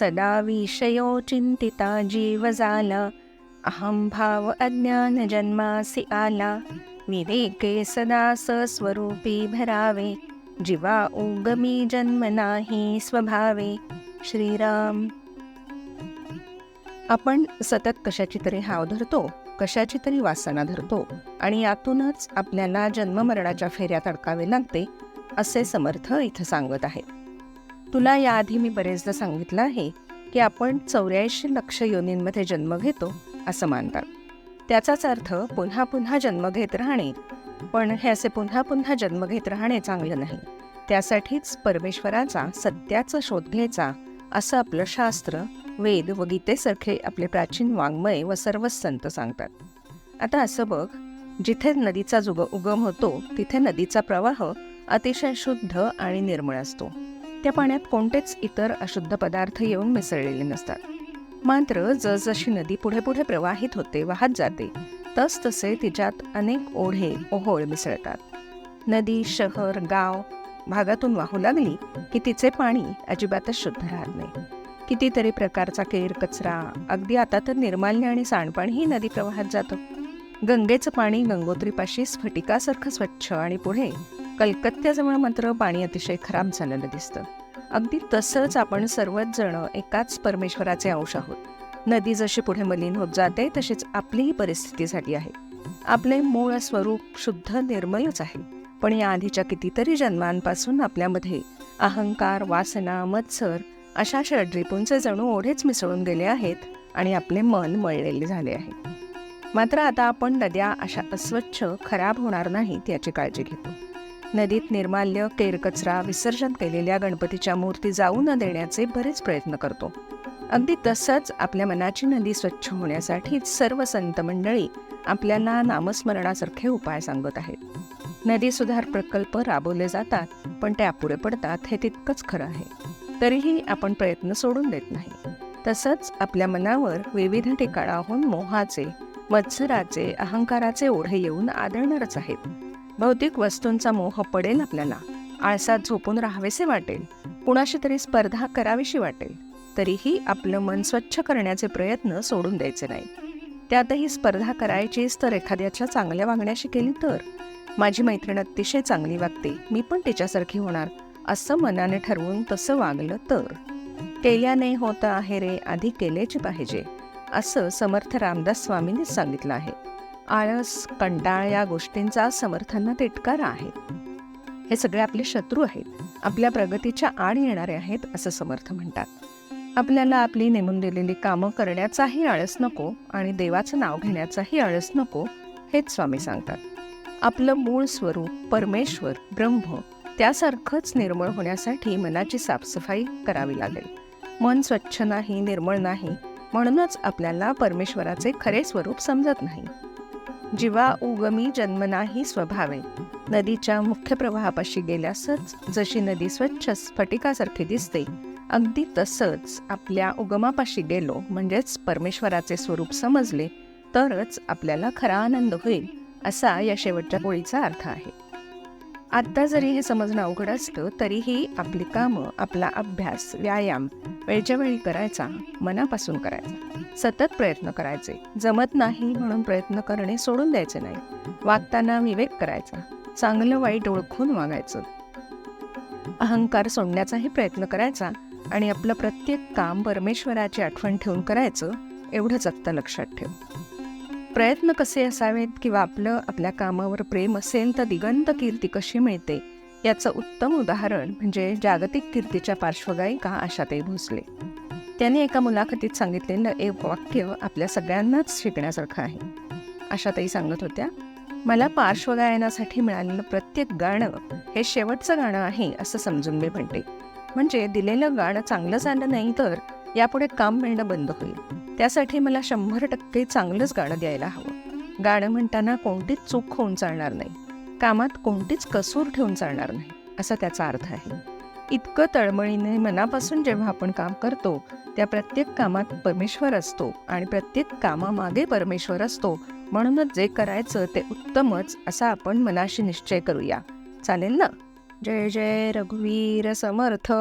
सदा विषयो चिंतिता जीव झाला अहं भाव अज्ञान जन्मासी आला। विवेके सदा सस्वरूपी भरावे। जीवा उगमी जन्म नाही स्वभावे। श्रीराम। आपण सतत कशाची तरी हाव धरतो कशाची तरी वासना धरतो आणि यातूनच आपल्याला जन्ममरणाच्या फेऱ्यात अडकावे लागते असे समर्थ इथं सांगत आहेत. तुला याआधी मी बरेचदा सांगितलं आहे की आपण चौऱ्याऐंशी लक्ष योनींमध्ये जन्म घेतो असं मानतात. त्याचाच अर्थ पुन्हा पुन्हा जन्म घेत राहणे पण हे असे पुन्हा पुन्हा जन्म घेत राहणे चांगलं नाही. त्यासाठीच परमेश्वराचा सत्याचा शोध घ्यायचा असं आपलं शास्त्र वेद व गीतेसारखे आपले प्राचीन वाङ्मय व सर्वच संत सांगतात. आता असं बघ जिथे नदीचा जुग उगम होतो तिथे नदीचा प्रवाह अतिशय शुद्ध आणि निर्मळ असतो. त्या पाण्यात कोणतेच इतर अशुद्ध पदार्थ येऊन मिसळलेले नसतात. मात्र जसजशी नदी पुढे पुढे प्रवाहित होते वाहत जाते तसतसे तिच्यात अनेक ओढे ओहोळ मिसळतात. नदी शहर गाव भागातून वाहू लागली की तिचे पाणी अजिबातच शुद्ध राहत नाही. कितीतरी प्रकारचा केर कचरा अगदी आता तर निर्माल्य आणि सांडपाणीही नदी प्रवाहात जातं. गंगेचं पाणी गंगोत्रीपाशी स्फटिकासारखं स्वच्छ आणि पुढे कलकत्त्याजवळ मात्र पाणी अतिशय खराब झालेलं दिसतं. अगदी तसंच आपण सर्वच जण एकाच परमेश्वराचे अंश आहोत. नदी जशी पुढे मलिन होत जाते तशीच आपलीही परिस्थिती झाली आहे. आपले मूळ स्वरूप शुद्ध निर्मलच आहे. पण या आधीच्या कितीतरी जन्मांपासून आपल्यामध्ये अहंकार वासना मत्सर अशा षड्रिपूंचे जणू ओढेच मिसळून गेले आहेत आणि आपले मन मळलेले झाले आहे. मात्र आता आपण नद्या अशा अस्वच्छ खराब होणार नाहीत याची काळजी घेतो. नदीत निर्माल्य केरकचरा विसर्जन केलेल्या गणपतीच्या मूर्ती जाऊ न देण्याचे बरेच प्रयत्न करतो. अगदी तसंच आपल्या मनाची नदी स्वच्छ होण्यासाठी सर्व संत मंडळी आपल्याला नामस्मरणासारखे उपाय सांगत आहेत. नदी सुधार प्रकल्प राबवले जातात पण ते अपुरे पडतात हे तितकंच खरं आहे. तरीही आपण प्रयत्न सोडून देत नाही. तसंच आपल्या मनावर विविध ठिकाणाहून मोहाचे मत्सराचे अहंकाराचे ओढे येऊन आदळणारच आहेत. भौतिक वस्तूंचा मोह पडेल आपल्याला. आळसात झोपून राहावेसे वाटेल. कुणाशी तरी स्पर्धा करावीशी वाटेल. तरीही आपलं मन स्वच्छ करण्याचे प्रयत्न सोडून द्यायचे नाही. त्यातही स्पर्धा करायचीच तर एखाद्याच्या चांगल्या वागण्याशी केली तर. माझी मैत्रीण अतिशय चांगली वागते. मी पण तिच्यासारखी होणार. असं मनाने ठरवून तसं वागलं तर. केल्याने होतं आहे रे आधी केलेच पाहिजे. असं समर्थ रामदास स्वामींनी सांगितलं आहे. आळस कंटाळ या गोष्टींचा समर्थांना तिटकारा आहे. हे सगळे आपले शत्रू आहेत. आपल्या प्रगतीच्या आड येणारे आहेत असं समर्थ म्हणतात. आपल्याला आपली नेमून दिलेली कामं करण्याचाही आळस नको आणि देवाचं नाव घेण्याचाही आळस नको हेच स्वामी सांगतात. आपलं मूळ स्वरूप परमेश्वर ब्रह्म त्यासारखंच निर्मळ होण्यासाठी मनाची साफसफाई करावी लागेल. मन स्वच्छ नाही निर्मळ नाही म्हणूनच आपल्याला परमेश्वराचे खरे स्वरूप समजत नाही. जीवा उगमी जन्मनाही स्वभावे. नदीच्या मुख्य प्रवाहापाशी गेल्यासच जशी नदी स्वच्छ स्फटिकासारखी दिसते अगदी तसंच आपल्या उगमापाशी गेलो म्हणजेच परमेश्वराचे स्वरूप समजले तरच आपल्याला खरा आनंद होईल असा या शेवटच्या ओळीचा अर्थ आहे. आत्ता जरी हे समजणं अवघड असलं तरीही आपली कामं आपला अभ्यास व्यायाम वेळच्या वेळी करायचा मनापासून करायचा. सतत प्रयत्न करायचे. जमत नाही म्हणून प्रयत्न करणे सोडून द्यायचे नाही. वागताना विवेक करायचा. चांगलं वाईट ओळखून वागायचं. अहंकार सोडण्याचाही प्रयत्न करायचा आणि आपलं प्रत्येक काम परमेश्वराची आठवण ठेवून करायचं एवढंच आत्ता लक्षात ठेव. प्रयत्न कसे असावेत किंवा आपलं आपल्या कामावर प्रेम असेल तर दिगंत कीर्ती कशी मिळते याचं उत्तम उदाहरण म्हणजे जागतिक कीर्तीच्या पार्श्वगायिका आशाताई भोसले. त्यांनी एका मुलाखतीत सांगितलेलं एक वाक्य आपल्या सगळ्यांनाच शिकण्यासारखं आहे. आशाताई सांगत होत्या मला पार्श्वगायनासाठी मिळालेलं प्रत्येक गाणं हे शेवटचं गाणं आहे असं समजून मी म्हणते. म्हणजे दिलेलं गाणं चांगलं झालं नाही तर यापुढे काम मिळणं बंद होईल. त्यासाठी मला शंभर टक्के चांगलंच गाणं द्यायला हवं. गाणं म्हणताना कोणतीच चूक होऊन चालणार नाही. कामात कोणतीच कसूर ठेवून चालणार नाही असा त्याचा अर्थ आहे. इतकं तळमळीने मनापासून जेव्हा आपण काम करतो त्या प्रत्येक कामात परमेश्वर असतो आणि प्रत्येक कामामागे परमेश्वर असतो म्हणूनच जे करायचं ते उत्तमच असा आपण मनाशी निश्चय करूया. चालेल ना? जय जय रघुवीर समर्थ.